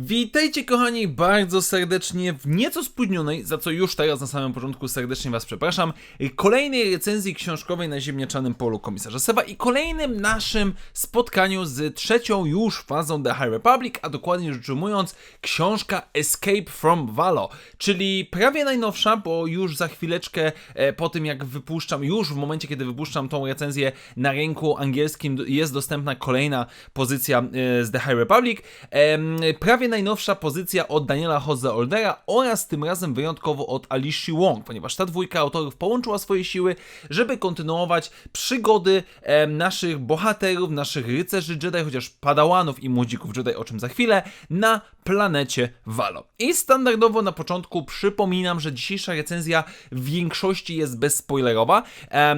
Witajcie kochani bardzo serdecznie w nieco spóźnionej, za co już teraz na samym początku serdecznie was przepraszam, kolejnej recenzji książkowej na ziemniaczanym polu komisarza Seba i kolejnym naszym spotkaniu z trzecią już fazą The High Republic, a dokładnie rzecz ujmując książka Escape from Valo, czyli prawie najnowsza, bo już za chwileczkę e, po tym jak wypuszczam, już w momencie kiedy wypuszczam tą recenzję na rynku angielskim jest dostępna kolejna pozycja e, z The High Republic. Em, prawie najnowsza pozycja od Daniela Jose Oldera oraz tym razem wyjątkowo od Alicia Wong, ponieważ ta dwójka autorów połączyła swoje siły, żeby kontynuować przygody em, naszych bohaterów, naszych rycerzy Jedi, chociaż padałanów i młodzików Jedi, o czym za chwilę, na planecie Valo. I standardowo na początku przypominam, że dzisiejsza recenzja w większości jest bezspoilerowa.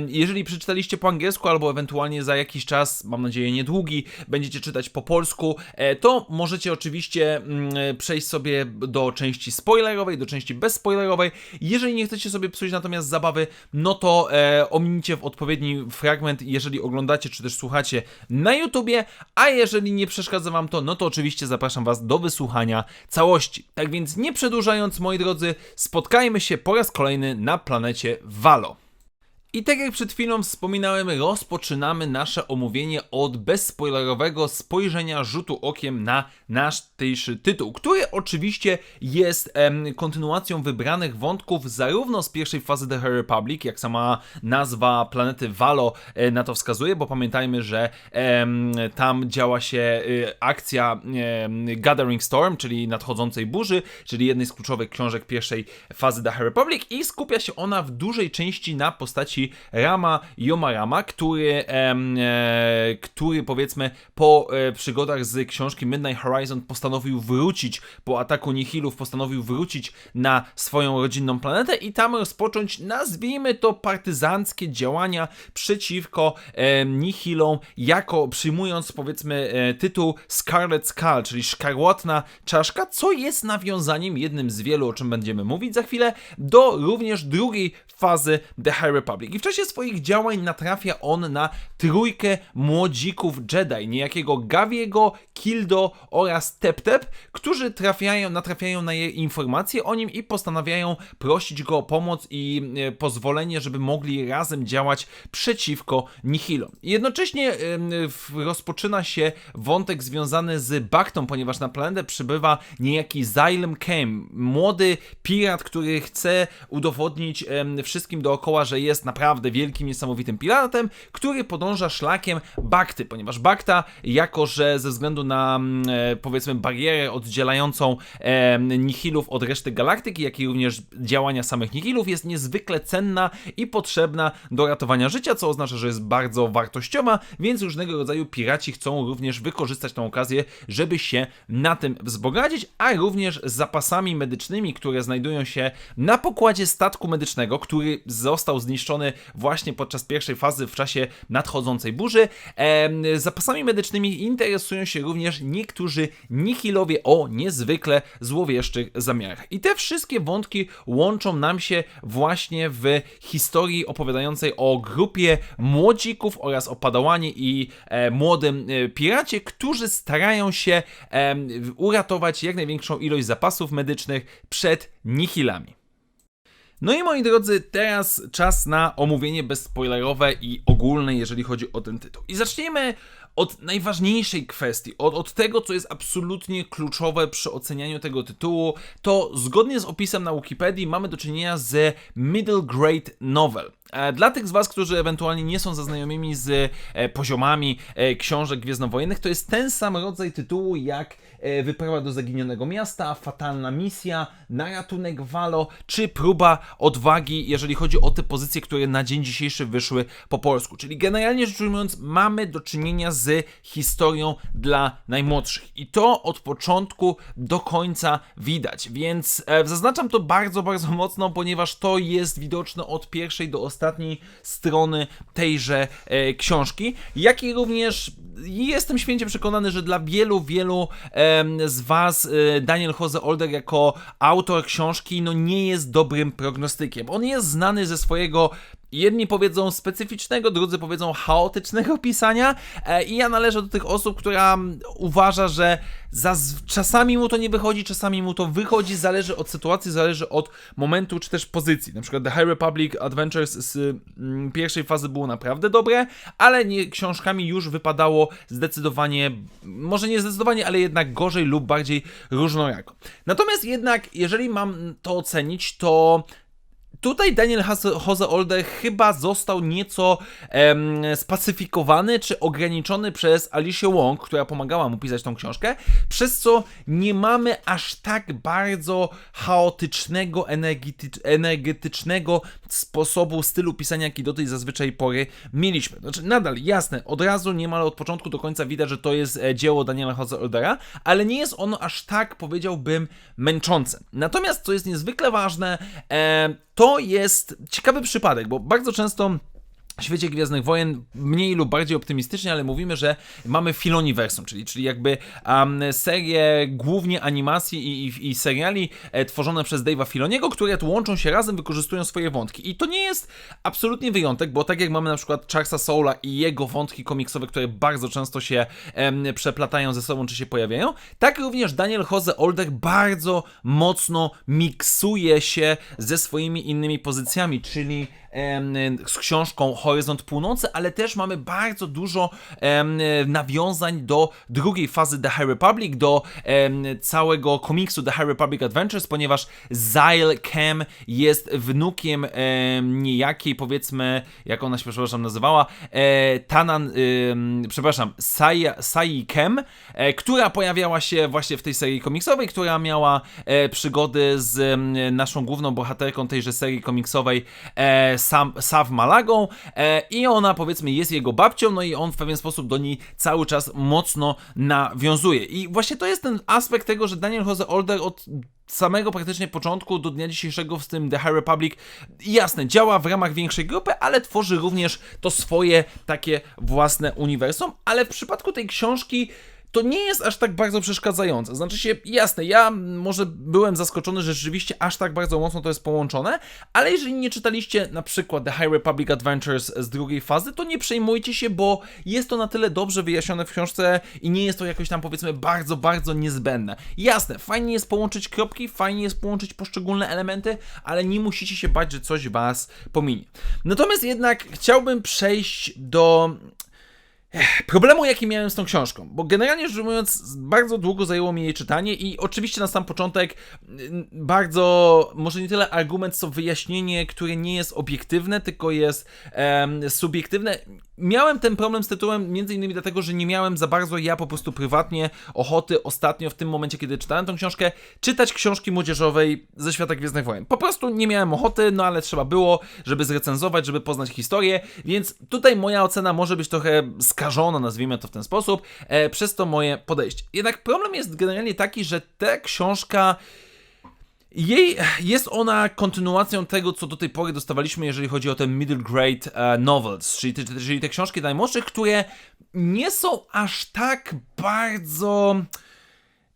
Jeżeli przeczytaliście po angielsku albo ewentualnie za jakiś czas, mam nadzieję niedługi, będziecie czytać po polsku, e, to możecie oczywiście mm, przejść sobie do części spoilerowej, do części bezspoilerowej. Jeżeli nie chcecie sobie psuć natomiast zabawy, no to e, ominijcie w odpowiedni fragment, jeżeli oglądacie czy też słuchacie na YouTubie, a jeżeli nie przeszkadza wam to, no to oczywiście zapraszam was do wysłuchania całości. Tak więc nie przedłużając, moi drodzy, spotkajmy się po raz kolejny na planecie Valo. I tak jak przed chwilą wspominałem, rozpoczynamy nasze omówienie od bezspoilerowego spojrzenia rzutu okiem na nasz dzisiejszy tytuł, który oczywiście jest em, kontynuacją wybranych wątków zarówno z pierwszej fazy The Republic, jak sama nazwa planety Valo e, na to wskazuje, bo pamiętajmy, że em, tam działa się y, akcja em, Gathering Storm, czyli nadchodzącej burzy, czyli jednej z kluczowych książek pierwszej fazy The Republic i skupia się ona w dużej części na postaci Rama Yomarama, który, e, który powiedzmy po e, przygodach z książki Midnight Horizon postanowił wrócić, po ataku Nihilów postanowił wrócić na swoją rodzinną planetę i tam rozpocząć, nazwijmy to partyzanckie działania przeciwko e, Nihilom, jako przyjmując powiedzmy e, tytuł Scarlet Skull, czyli szkarłatna czaszka, co jest nawiązaniem, jednym z wielu, o czym będziemy mówić za chwilę, do również drugiej fazy The High Republic. I w czasie swoich działań natrafia on na trójkę młodzików Jedi, niejakiego Gaviego, Kildo oraz Tep-Tep, którzy trafiają, natrafiają na je informacje o nim i postanawiają prosić go o pomoc i e, pozwolenie, żeby mogli razem działać przeciwko Nihilom. Jednocześnie rozpoczyna się wątek związany z Baktą, ponieważ na planetę przybywa niejaki Xylem Kem, młody pirat, który chce udowodnić wszystkim dookoła, że jest naprawdę wielkim, niesamowitym piratem, który podąża szlakiem Bakty, ponieważ Bakta, jako że ze względu na mm, e, powiedzmy barierę oddzielającą em, Nihilów od reszty galaktyki, jak i również działania samych Nihilów, jest niezwykle cenna i potrzebna do ratowania życia, co oznacza, że jest bardzo wartościowa, więc różnego rodzaju piraci chcą również wykorzystać tą okazję, żeby się na tym wzbogacić, a również z zapasami medycznymi, które znajdują się na pokładzie statku medycznego, który został zniszczony właśnie podczas pierwszej fazy w czasie nadchodzącej burzy. Zapasami medycznymi interesują się również niektórzy nihilowie o niezwykle złowieszczych zamiarach. I te wszystkie wątki łączą nam się właśnie w historii opowiadającej o grupie młodzików oraz o padałanie i e, młodym e, piracie, którzy starają się uratować jak największą ilość zapasów medycznych przed nihilami. No i moi drodzy, teraz czas na omówienie bezspoilerowe i ogólne, jeżeli chodzi o ten tytuł. I zacznijmy od najważniejszej kwestii, od, od tego, co jest absolutnie kluczowe przy ocenianiu tego tytułu. To zgodnie z opisem na Wikipedii mamy do czynienia z middle grade novel. E, Dla tych z Was, którzy ewentualnie nie są zaznajomymi z e, poziomami e, książek gwiezdnowojennych, to jest ten sam rodzaj tytułu jak Wyprawa do zaginionego miasta, Fatalna misja, Na ratunek Valo, czy Próba odwagi, jeżeli chodzi o te pozycje, które na dzień dzisiejszy wyszły po polsku. Czyli generalnie rzecz ujmując, mamy do czynienia z historią dla najmłodszych. I to od początku do końca widać. Więc zaznaczam to bardzo, bardzo mocno, ponieważ to jest widoczne od pierwszej do ostatniej ostatniej strony tejże e, książki, jak i również jestem święcie przekonany, że dla wielu, wielu em, z Was e, Daniel Jose Older jako autor książki no nie jest dobrym prognostykiem. On jest znany ze swojego Jedni powiedzą specyficznego, drudzy powiedzą chaotycznego pisania e, i ja należę do tych osób, która mm, uważa, że czasami mu to nie wychodzi, czasami mu to wychodzi, zależy od sytuacji, zależy od momentu czy też pozycji. Na przykład The High Republic Adventures z mm, pierwszej fazy było naprawdę dobre, ale nie, książkami już wypadało zdecydowanie, może nie zdecydowanie, ale jednak gorzej lub bardziej różnorako. Natomiast jednak, jeżeli mam to ocenić, to Tutaj Daniel Jose Older chyba został nieco em, spacyfikowany czy ograniczony przez Alicia Wong, która pomagała mu pisać tą książkę, przez co nie mamy aż tak bardzo chaotycznego, energety- energetycznego sposobu, stylu pisania, jaki do tej zazwyczaj pory mieliśmy. Znaczy, nadal, jasne, od razu niemal od początku do końca widać, że to jest e, dzieło Daniela Jose Oldera, ale nie jest ono aż tak, powiedziałbym, męczące. Natomiast, co jest niezwykle ważne, e, to jest ciekawy przypadek, bo bardzo często świecie Gwiezdnych Wojen mniej lub bardziej optymistycznie, ale mówimy, że mamy Filoniversum, czyli, czyli jakby um, serię głównie animacji i, i, i seriali e, tworzone przez Dave'a Filoniego, które łączą się razem, wykorzystują swoje wątki. I to nie jest absolutnie wyjątek, bo tak jak mamy na przykład Charlesa Soula i jego wątki komiksowe, które bardzo często się em, przeplatają ze sobą, czy się pojawiają, tak również Daniel Jose Older bardzo mocno miksuje się ze swoimi innymi pozycjami, czyli z książką Horyzont Północy, ale też mamy bardzo dużo nawiązań do drugiej fazy The High Republic, do całego komiksu The High Republic Adventures, ponieważ Zyle Kem jest wnukiem em, niejakiej, powiedzmy, jak ona się, przepraszam, nazywała, e, Tanan, przepraszam, Sai, Sai Kem, e, która pojawiała się właśnie w tej serii komiksowej, która miała e, przygody z naszą główną bohaterką tejże serii komiksowej, Sam, Sav Malagą e, i ona powiedzmy jest jego babcią, no i on w pewien sposób do niej cały czas mocno nawiązuje. I właśnie to jest ten aspekt tego, że Daniel Jose Older od samego praktycznie początku do dnia dzisiejszego w tym The High Republic jasne, działa w ramach większej grupy, ale tworzy również to swoje takie własne uniwersum, ale w przypadku tej książki to nie jest aż tak bardzo przeszkadzające. Znaczy się, jasne, ja może byłem zaskoczony, że rzeczywiście aż tak bardzo mocno to jest połączone, ale jeżeli nie czytaliście na przykład The High Republic Adventures z drugiej fazy, to nie przejmujcie się, bo jest to na tyle dobrze wyjaśnione w książce i nie jest to jakoś tam powiedzmy bardzo, bardzo niezbędne. Jasne, fajnie jest połączyć kropki, fajnie jest połączyć poszczególne elementy, ale nie musicie się bać, że coś was pominie. Natomiast jednak chciałbym przejść do problemu, jaki miałem z tą książką, bo generalnie rzecz ujmując, bardzo długo zajęło mi jej czytanie i oczywiście na sam początek mm, bardzo, może nie tyle argument, co wyjaśnienie, które nie jest obiektywne, tylko jest em, subiektywne. Miałem ten problem z tytułem między innymi dlatego, że nie miałem za bardzo ja po prostu prywatnie ochoty ostatnio w tym momencie, kiedy czytałem tą książkę, czytać książki młodzieżowej ze świata Gwiezdnych Wojen. Po prostu nie miałem ochoty, no ale trzeba było, żeby zrecenzować, żeby poznać historię, więc tutaj moja ocena może być trochę skażona, nazwijmy to w ten sposób, e, przez to moje podejście. Jednak problem jest generalnie taki, że ta książka jej, jest ona kontynuacją tego, co do tej pory dostawaliśmy, jeżeli chodzi o te middle grade e, novels, czyli te, czyli te książki najmłodszych, które nie są aż tak bardzo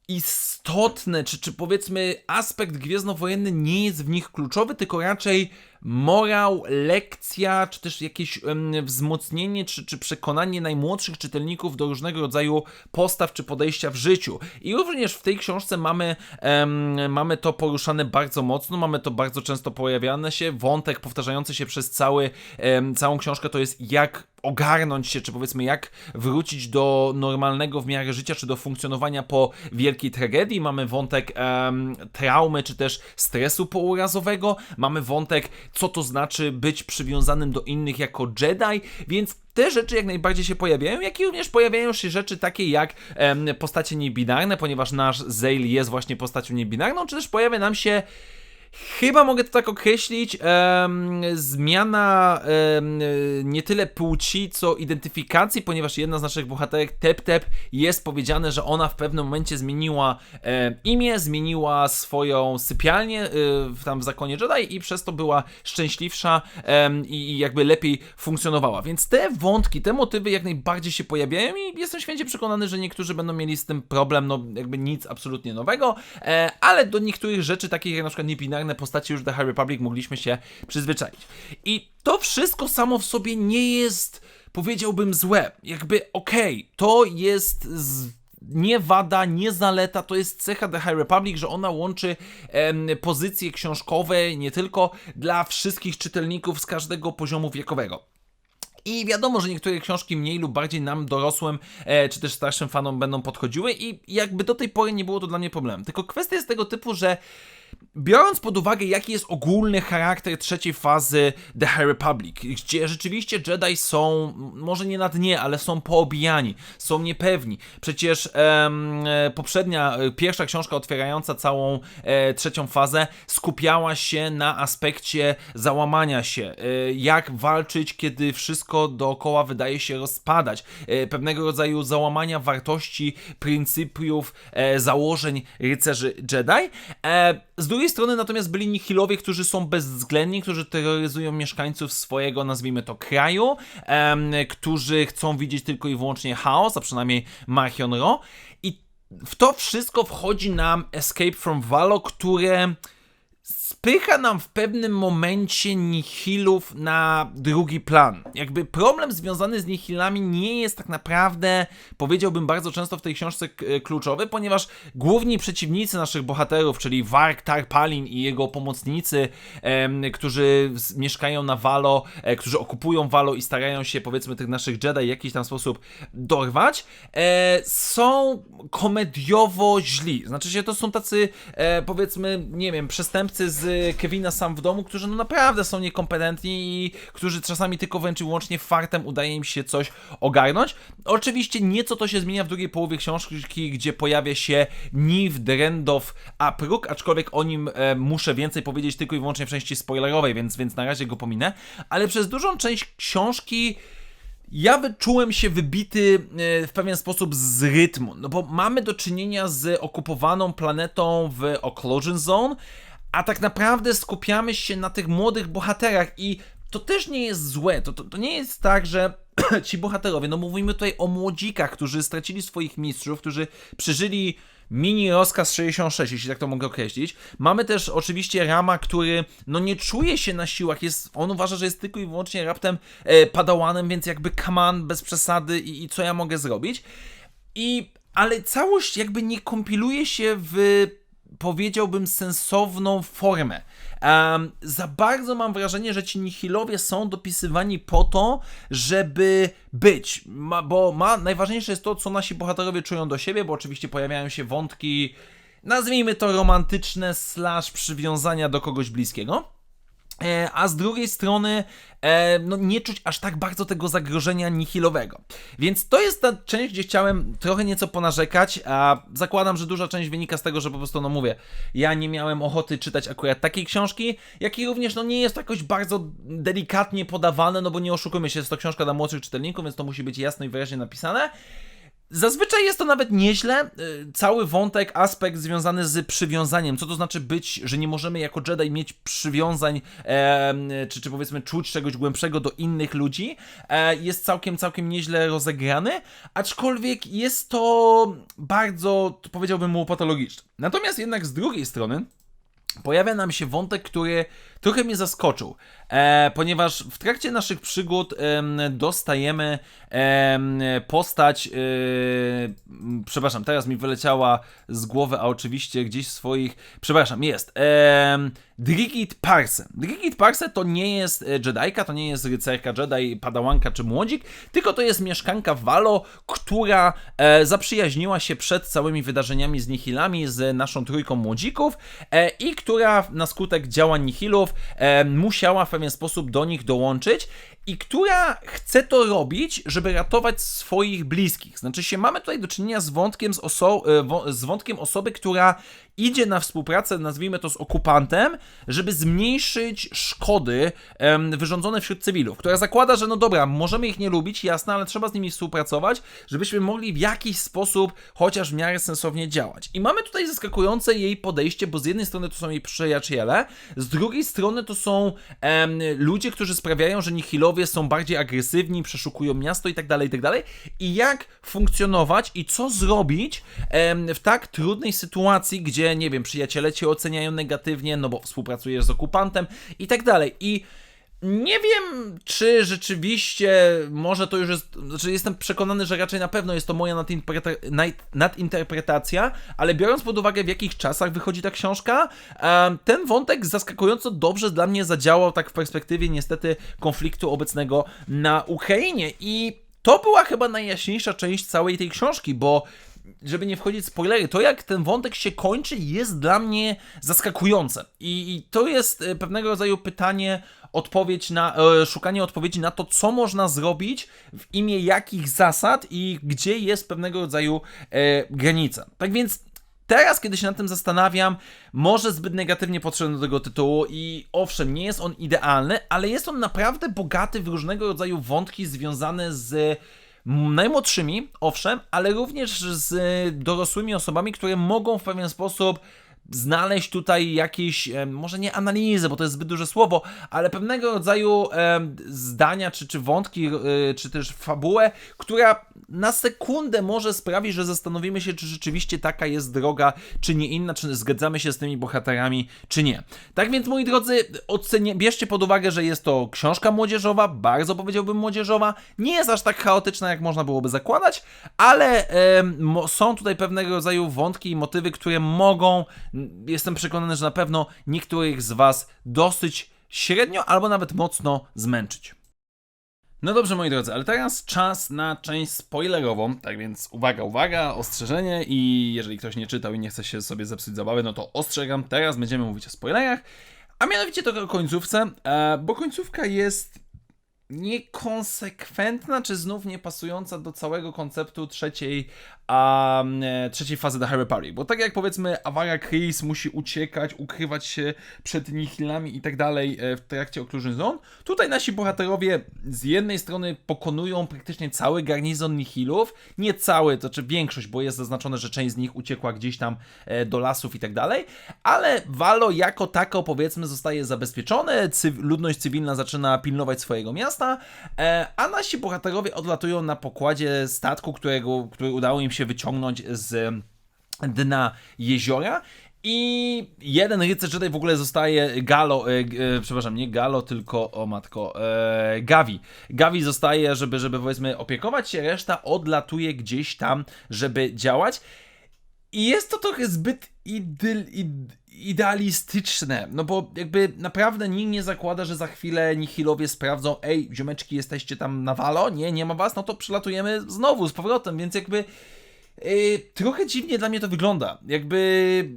istotne, czy, czy powiedzmy aspekt gwiezdnowojenny nie jest w nich kluczowy, tylko raczej morał, lekcja, czy też jakieś wzmocnienie, czy, czy przekonanie najmłodszych czytelników do różnego rodzaju postaw czy podejścia w życiu. I również w tej książce mamy, em, mamy to poruszane bardzo mocno, mamy to bardzo często pojawiane się, wątek powtarzający się przez cały, em, całą książkę to jest jak ogarnąć się, czy powiedzmy jak wrócić do normalnego w miarę życia, czy do funkcjonowania po wielkiej tragedii. Mamy wątek em, traumy, czy też stresu pourazowego. Mamy wątek, co to znaczy być przywiązanym do innych jako Jedi, więc te rzeczy jak najbardziej się pojawiają, jak i również pojawiają się rzeczy takie jak em, postacie niebinarne, ponieważ nasz Zale jest właśnie postacią niebinarną, czy też pojawia nam się Chyba mogę to tak określić. em, zmiana em, nie tyle płci, co identyfikacji, ponieważ jedna z naszych bohaterek, Tep Tep, jest powiedziane, że ona w pewnym momencie zmieniła em, imię, zmieniła swoją sypialnię w, tam w zakonie Jedi i przez to była szczęśliwsza em, i, jakby lepiej funkcjonowała. Więc te wątki, te motywy jak najbardziej się pojawiają i jestem święcie przekonany, że niektórzy będą mieli z tym problem, no jakby nic absolutnie nowego, e, ale do niektórych rzeczy, takich jak na przykład niebinarne postaci już The High Republic mogliśmy się przyzwyczaić. I to wszystko samo w sobie nie jest, powiedziałbym, złe. Jakby okej, to jest z nie wada, nie zaleta, to jest cecha The High Republic, że ona łączy em, pozycje książkowe nie tylko dla wszystkich czytelników z każdego poziomu wiekowego. I wiadomo, że niektóre książki mniej lub bardziej nam dorosłym, e, czy też starszym fanom będą podchodziły i jakby do tej pory nie było to dla mnie problemem. Tylko kwestia jest tego typu, że biorąc pod uwagę, jaki jest ogólny charakter trzeciej fazy The High Republic, gdzie rzeczywiście Jedi są, może nie na dnie, ale są poobijani, są niepewni. Przecież em, e, poprzednia, e, pierwsza książka otwierająca całą e, trzecią fazę skupiała się na aspekcie załamania się, e, jak walczyć, kiedy wszystko dookoła wydaje się rozpadać, e, pewnego rodzaju załamania wartości, pryncypiów, e, założeń rycerzy Jedi. E, z drugiej strony natomiast byli nihilowie, którzy są bezwzględni, którzy terroryzują mieszkańców swojego, nazwijmy to, kraju, em, którzy chcą widzieć tylko i wyłącznie chaos, a przynajmniej Marchion Ro. I w to wszystko wchodzi nam Escape from Valo, które spycha nam w pewnym momencie nihilów na drugi plan. Jakby problem związany z nihilami nie jest tak naprawdę, powiedziałbym bardzo często w tej książce k- kluczowy, ponieważ główni przeciwnicy naszych bohaterów, czyli Warg Tarpalin i jego pomocnicy, którzy mieszkają na Valo, e, którzy okupują Valo i starają się powiedzmy tych naszych Jedi w jakiś tam sposób dorwać, e, są komediowo źli. Znaczy się, to są tacy e, powiedzmy, nie wiem, przestępcy z Kevina sam w domu, którzy no naprawdę są niekompetentni i którzy czasami tylko wręcz i wyłącznie fartem udaje im się coś ogarnąć. Oczywiście nieco to się zmienia w drugiej połowie książki, gdzie pojawia się Niv Drendow Apruk, aczkolwiek o nim e, muszę więcej powiedzieć tylko i wyłącznie w części spoilerowej, więc, więc na razie go pominę, ale przez dużą część książki ja wyczułem się wybity e, w pewien sposób z rytmu, no bo mamy do czynienia z okupowaną planetą w Occlusion Zone, a tak naprawdę skupiamy się na tych młodych bohaterach i to też nie jest złe, to, to, to nie jest tak, że ci bohaterowie, no mówimy tutaj o młodzikach, którzy stracili swoich mistrzów, którzy przeżyli mini rozkaz 66, jeśli tak to mogę określić. Mamy też oczywiście Rama, który no nie czuje się na siłach, jest, on uważa, że jest tylko i wyłącznie raptem e, padałanem, więc jakby kaman bez przesady i, i co ja mogę zrobić. I, ale całość jakby nie kompiluje się w powiedziałbym sensowną formę. Em, za bardzo mam wrażenie, że ci nihilowie są dopisywani po to, żeby być, ma, bo ma, najważniejsze jest to, co nasi bohaterowie czują do siebie, bo oczywiście pojawiają się wątki, nazwijmy to romantyczne, slash przywiązania do kogoś bliskiego. E, a z drugiej strony e, no, nie czuć aż tak bardzo tego zagrożenia nihilowego. Więc to jest ta część, gdzie chciałem trochę nieco ponarzekać, a zakładam, że duża część wynika z tego, że po prostu, no mówię, ja nie miałem ochoty czytać akurat takiej książki, jak i również, no nie jest to jakoś bardzo delikatnie podawane, no bo nie oszukujmy się, jest to książka dla młodszych czytelników, więc to musi być jasno i wyraźnie napisane. Zazwyczaj jest to nawet nieźle. y, Cały wątek, aspekt związany z przywiązaniem. Co to znaczy być, że nie możemy jako Jedi mieć przywiązań, em, czy, czy powiedzmy czuć czegoś głębszego do innych ludzi, e, jest całkiem, całkiem nieźle rozegrany, aczkolwiek jest to bardzo, powiedziałbym, łopatologiczne. Natomiast jednak z drugiej strony, pojawia nam się wątek, który trochę mnie zaskoczył, e, ponieważ w trakcie naszych przygód em, dostajemy em, postać, e, m, przepraszam, teraz mi wyleciała z głowy, a oczywiście gdzieś swoich, przepraszam, jest, Drigit Parse. Drigit Parse to nie jest e, Jedajka, to nie jest rycerka Jedi, padałanka czy młodzik, tylko to jest mieszkanka Valo, która e, zaprzyjaźniła się przed całymi wydarzeniami z Nihilami, z naszą trójką młodzików e, i która na skutek działań Nihilów e, musiała w pewien sposób do nich dołączyć i która chce to robić, żeby ratować swoich bliskich. Znaczy się, mamy tutaj do czynienia z wątkiem, z, oso- e, z wątkiem osoby, która idzie na współpracę, nazwijmy to z okupantem, żeby zmniejszyć szkody em, wyrządzone wśród cywilów, która zakłada, że no dobra, możemy ich nie lubić, jasne, ale trzeba z nimi współpracować, żebyśmy mogli w jakiś sposób chociaż w miarę sensownie działać. I mamy tutaj zaskakujące jej podejście, bo z jednej strony to są jej przyjaciele, z drugiej strony to są em, ludzie, którzy sprawiają, że nihilowie są bardziej agresywni, przeszukują miasto i tak dalej, i tak dalej. I jak funkcjonować i co zrobić w tak trudnej sytuacji, gdzie, nie wiem, przyjaciele cię oceniają negatywnie, no bo współpracujesz z okupantem i tak dalej. I nie wiem, czy rzeczywiście może to już jest. Znaczy, jestem przekonany, że raczej na pewno jest to moja nadinterpreta- nad- nadinterpretacja, ale biorąc pod uwagę, w jakich czasach wychodzi ta książka, ten wątek zaskakująco dobrze dla mnie zadziałał tak w perspektywie niestety konfliktu obecnego na Ukrainie. I to była chyba najjaśniejsza część całej tej książki, bo żeby nie wchodzić w spoilery, to jak ten wątek się kończy jest dla mnie zaskakujące. I, i to jest e, pewnego rodzaju pytanie, odpowiedź na, e, szukanie odpowiedzi na to, co można zrobić, w imię jakich zasad i gdzie jest pewnego rodzaju e, granica. Tak więc Teraz, kiedy się nad tym zastanawiam, może zbyt negatywnie podszedłem do tego tytułu i owszem, nie jest on idealny, ale jest on naprawdę bogaty w różnego rodzaju wątki związane z najmłodszymi, owszem, ale również z dorosłymi osobami, które mogą w pewien sposób znaleźć tutaj jakieś, może nie analizy, bo to jest zbyt duże słowo, ale pewnego rodzaju zdania, czy, czy wątki, y, czy też fabułę, która na sekundę może sprawi, że zastanowimy się, czy rzeczywiście taka jest droga, czy nie inna, czy zgadzamy się z tymi bohaterami, czy nie. Tak więc, moi drodzy, ocenie, bierzcie pod uwagę, że jest to książka młodzieżowa, bardzo powiedziałbym młodzieżowa, nie jest aż tak chaotyczna, jak można byłoby zakładać, ale mo- są tutaj pewnego rodzaju wątki i motywy, które mogą, jestem przekonany, że na pewno niektórych z Was dosyć średnio albo nawet mocno zmęczyć. No dobrze, moi drodzy, ale teraz czas na część spoilerową, tak więc uwaga, uwaga, ostrzeżenie i jeżeli ktoś nie czytał i nie chce się sobie zepsuć zabawy, no to ostrzegam, teraz będziemy mówić o spoilerach, a mianowicie trochę o końcówce, e, bo końcówka jest niekonsekwentna, czy znów niepasująca do całego konceptu trzeciej, a, e, trzeciej fazy The High Republic. Bo tak jak powiedzmy, Avara Chris musi uciekać, ukrywać się przed nihilami i tak dalej e, w trakcie Occlusion Zone, tutaj nasi bohaterowie z jednej strony pokonują praktycznie cały garnizon nihilów, nie cały, to czy większość, bo jest zaznaczone, że część z nich uciekła gdzieś tam e, do lasów i tak dalej, ale Valo jako tako powiedzmy zostaje zabezpieczone, cyw- ludność cywilna zaczyna pilnować swojego miasta, a nasi bohaterowie odlatują na pokładzie statku, którego, który udało im się wyciągnąć z dna jeziora. I jeden rycerz tutaj w ogóle zostaje Galo, e, e, przepraszam, nie Galo, tylko o matko, e, Gavi. Gavi zostaje, żeby, żeby powiedzmy opiekować się, reszta odlatuje gdzieś tam, żeby działać. I jest to trochę zbyt idyl, id, idealistyczne, no bo jakby naprawdę nikt nie zakłada, że za chwilę nihilowie sprawdzą, ej, ziomeczki, jesteście tam na walo? Nie, nie ma was? No to przylatujemy znowu, z powrotem, więc jakby trochę dziwnie dla mnie to wygląda. Jakby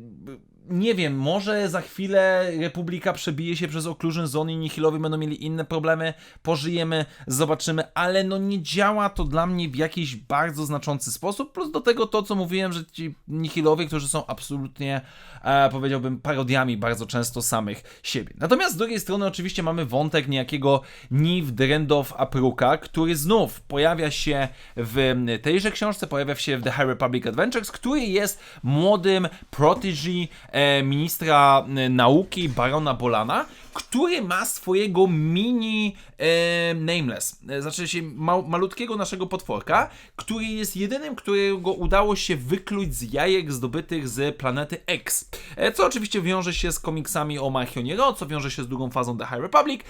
nie wiem, może za chwilę Republika przebije się przez Occlusion Zone i Nihilowie będą mieli inne problemy, pożyjemy, zobaczymy, ale no nie działa to dla mnie w jakiś bardzo znaczący sposób, plus do tego to, co mówiłem, że ci Nihilowie, którzy są absolutnie, e, powiedziałbym, parodiami bardzo często samych siebie. Natomiast z drugiej strony oczywiście mamy wątek niejakiego Niv Drendow Apruka, który znów pojawia się w tejże książce, pojawia się w The High Republic Adventures, który jest młodym protege e, ministra e, nauki Barona Bolana, który ma swojego mini e, Nameless, e, znaczy się ma, malutkiego naszego potworka, który jest jedynym, którego udało się wykluć z jajek zdobytych z planety X. E, co oczywiście wiąże się z komiksami o Marchionie Ro, co wiąże się z drugą fazą The High Republic.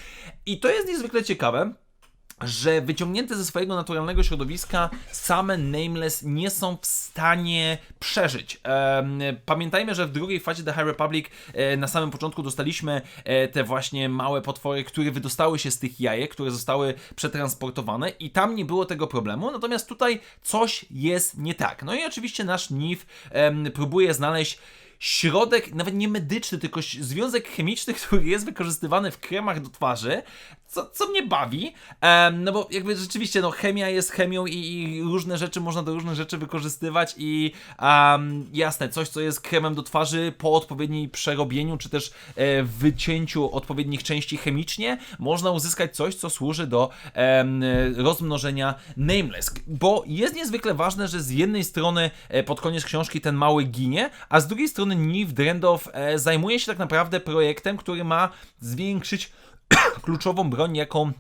I to jest niezwykle ciekawe że wyciągnięte ze swojego naturalnego środowiska same Nameless nie są w stanie przeżyć. Pamiętajmy, że w drugiej fazie The High Republic e, na samym początku dostaliśmy e, te właśnie małe potwory, które wydostały się z tych jajek, które zostały przetransportowane i tam nie było tego problemu, natomiast tutaj coś jest nie tak. No i oczywiście nasz Nif próbuje znaleźć środek, nawet nie medyczny, tylko związek chemiczny, który jest wykorzystywany w kremach do twarzy, co, co mnie bawi, no bo jakby rzeczywiście, no chemia jest chemią i, i różne rzeczy można do różnych rzeczy wykorzystywać i em, jasne, coś co jest kremem do twarzy po odpowiedniej przerobieniu, czy też e, wycięciu odpowiednich części chemicznie, można uzyskać coś, co służy do em, rozmnożenia nameless, bo jest niezwykle ważne, że z jednej strony e, pod koniec książki ten mały ginie, a z drugiej strony Niv Drendow e, zajmuje się tak naprawdę projektem, który ma zwiększyć kluczową broń, jaką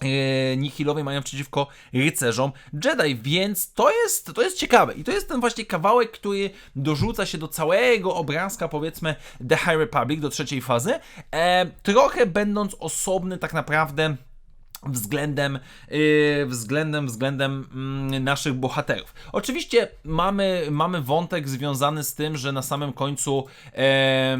e, Nihilowie mają przeciwko rycerzom Jedi, więc to jest, to jest ciekawe. I to jest ten właśnie kawałek, który dorzuca się do całego obrazka powiedzmy The High Republic, do trzeciej fazy, e, trochę będąc osobny tak naprawdę względem, yy, względem, względem mm, naszych bohaterów. Oczywiście mamy, mamy wątek związany z tym, że na samym końcu e,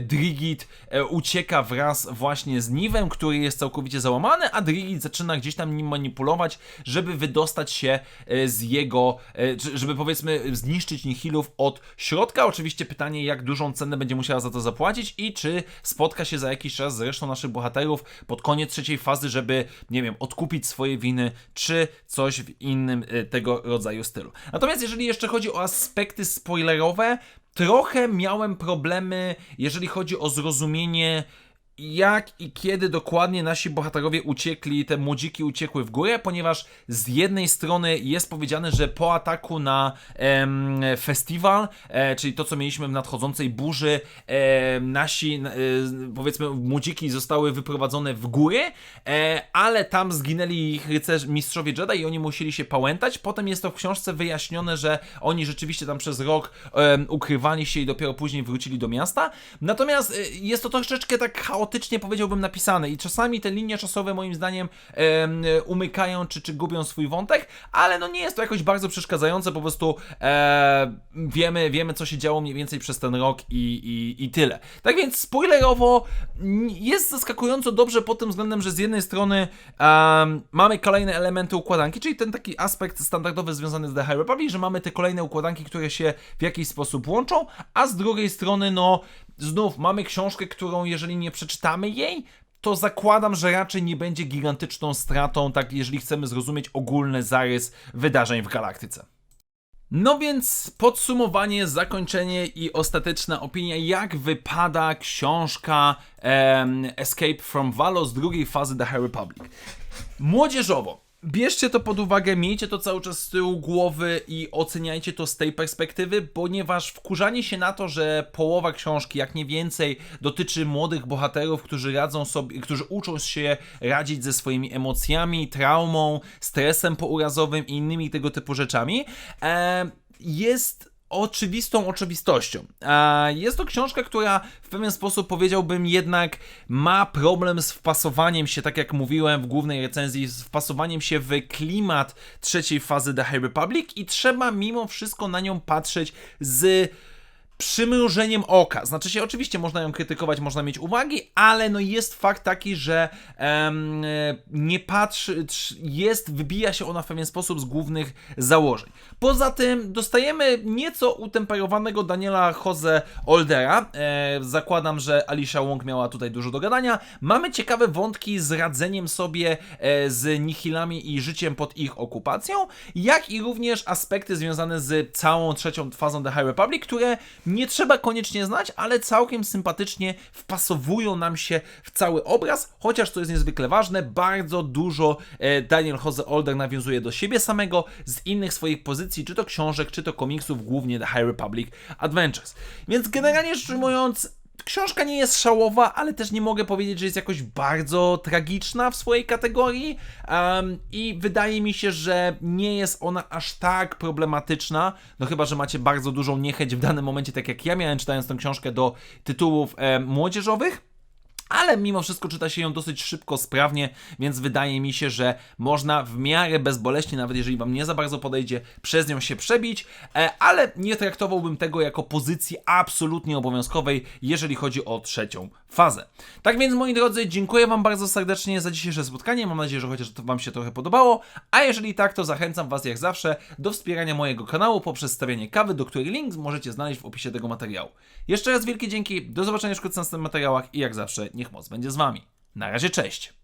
Drigit e, ucieka wraz właśnie z Niwem, który jest całkowicie załamany, a Drigit zaczyna gdzieś tam nim manipulować, żeby wydostać się e, z jego, żeby powiedzmy zniszczyć Nihilów od środka. Oczywiście pytanie, jak dużą cenę będzie musiała za to zapłacić i czy spotka się za jakiś czas z resztą naszych bohaterów pod koniec trzeciej fazy, żeby, nie wiem, odkupić swoje winy, czy coś w innym e, tego rodzaju stylu. Natomiast jeżeli jeszcze chodzi o aspekty spoilerowe, trochę miałem problemy, jeżeli chodzi o zrozumienie jak i kiedy dokładnie nasi bohaterowie uciekli, te młodziki uciekły w górę, ponieważ z jednej strony jest powiedziane, że po ataku na festiwal, e, czyli to co mieliśmy w nadchodzącej burzy, e, nasi e, powiedzmy młodziki zostały wyprowadzone w góry, e, ale tam zginęli ich rycerz, mistrzowie Jedi i oni musieli się pałętać. Potem jest to w książce wyjaśnione, że oni rzeczywiście tam przez rok em, ukrywali się i dopiero później wrócili do miasta. Natomiast e, jest to troszeczkę tak chaotycznie powiedziałbym napisane i czasami te linie czasowe moim zdaniem em, umykają czy, czy gubią swój wątek, ale no nie jest to jakoś bardzo przeszkadzające, po prostu e, wiemy, wiemy co się działo mniej więcej przez ten rok i, i, i tyle. Tak więc spoilerowo jest zaskakująco dobrze pod tym względem, że z jednej strony mamy kolejne elementy układanki, czyli ten taki aspekt standardowy związany z The High Republic, że mamy te kolejne układanki, które się w jakiś sposób łączą, a z drugiej strony no znów mamy książkę, którą jeżeli nie przeczytamy jej, to zakładam, że raczej nie będzie gigantyczną stratą, tak jeżeli chcemy zrozumieć ogólny zarys wydarzeń w galaktyce. No więc podsumowanie, zakończenie i ostateczna opinia, jak wypada książka em, Escape from Valos drugiej fazy The High Republic. Młodzieżowo. Bierzcie to pod uwagę, miejcie to cały czas z tyłu głowy i oceniajcie to z tej perspektywy, ponieważ wkurzanie się na to, że połowa książki, jak nie więcej, dotyczy młodych bohaterów, którzy radzą sobie, którzy uczą się radzić ze swoimi emocjami, traumą, stresem pourazowym i innymi tego typu rzeczami, e, jest oczywistą oczywistością. Jest to książka, która w pewien sposób powiedziałbym jednak ma problem z wpasowaniem się, tak jak mówiłem w głównej recenzji, z wpasowaniem się w klimat trzeciej fazy The High Republic i trzeba mimo wszystko na nią patrzeć z przymrużeniem oka. Znaczy się, oczywiście można ją krytykować, można mieć uwagi, ale no jest fakt taki, że em, nie patrzy, trz- jest, wybija się ona w pewien sposób z głównych założeń. Poza tym dostajemy nieco utemperowanego Daniela Jose Oldera. E, zakładam, że Alicia Wong miała tutaj dużo do gadania. Mamy ciekawe wątki z radzeniem sobie e, z nihilami i życiem pod ich okupacją, jak i również aspekty związane z całą trzecią fazą The High Republic, które nie trzeba koniecznie znać, ale całkiem sympatycznie wpasowują nam się w cały obraz, chociaż to jest niezwykle ważne, bardzo dużo e, Daniel Jose Older nawiązuje do siebie samego z innych swoich pozycji, czy to książek, czy to komiksów, głównie The High Republic Adventures. Więc generalnie rzecz ujmując, Książka nie jest szałowa, ale też nie mogę powiedzieć, że jest jakoś bardzo tragiczna w swojej kategorii. em, I wydaje mi się, że nie jest ona aż tak problematyczna. No chyba, że macie bardzo dużą niechęć w danym momencie, tak jak ja miałem czytając tę książkę do tytułów em, młodzieżowych. Ale mimo wszystko czyta się ją dosyć szybko, sprawnie, więc wydaje mi się, że można w miarę bezboleśnie, nawet jeżeli wam nie za bardzo podejdzie, przez nią się przebić, e, ale nie traktowałbym tego jako pozycji absolutnie obowiązkowej, jeżeli chodzi o trzecią fazę. Tak więc, moi drodzy, dziękuję wam bardzo serdecznie za dzisiejsze spotkanie, mam nadzieję, że chociaż to wam się trochę podobało, a jeżeli tak, to zachęcam was jak zawsze do wspierania mojego kanału poprzez stawianie kawy, do której link możecie znaleźć w opisie tego materiału. Jeszcze raz wielkie dzięki, do zobaczenia wkrótce w następnych materiałach i jak zawsze Niech moc będzie z wami. Na razie, cześć!